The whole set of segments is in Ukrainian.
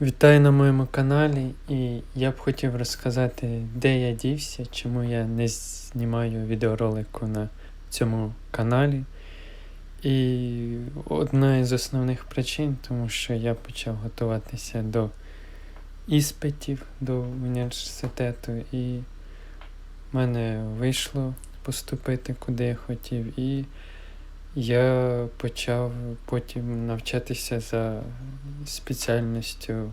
Вітаю на моєму каналі, і я б хотів розказати, де я дівся, чому я не знімаю відеоролику на цьому каналі. І одна із основних причин, тому що я почав готуватися до іспитів до університету, і в мене вийшло поступити куди я хотів. І я почав потім навчатися за спеціальністю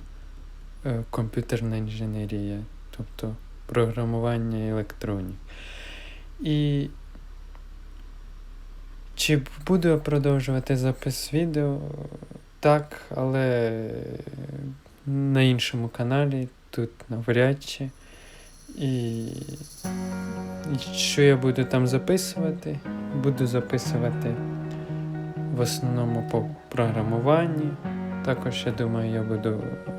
е, комп'ютерна інженерія, тобто програмування електронік. І чи буду я продовжувати запис відео? Так, але на іншому каналі, тут навряд чи. І що я буду там записувати? Буду записувати в основному по програмуванні. Також, я думаю, я буду е,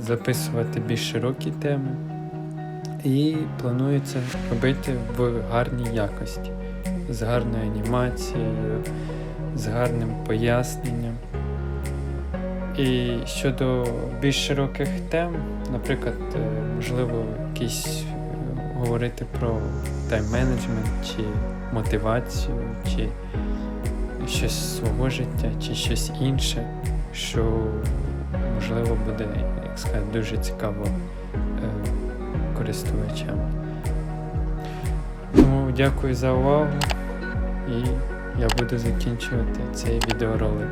записувати більш широкі теми. І планую це робити в гарній якості, з гарною анімацією, з гарним поясненням. І щодо більш широких тем, наприклад, е, можливо, якісь е, говорити про тайм-менеджмент, чи мотивацію, чи щось з свого життя, чи щось інше, що можливо буде, як сказати, дуже цікаво е, користувачам. Тому дякую за увагу і я буду закінчувати цей відеоролик.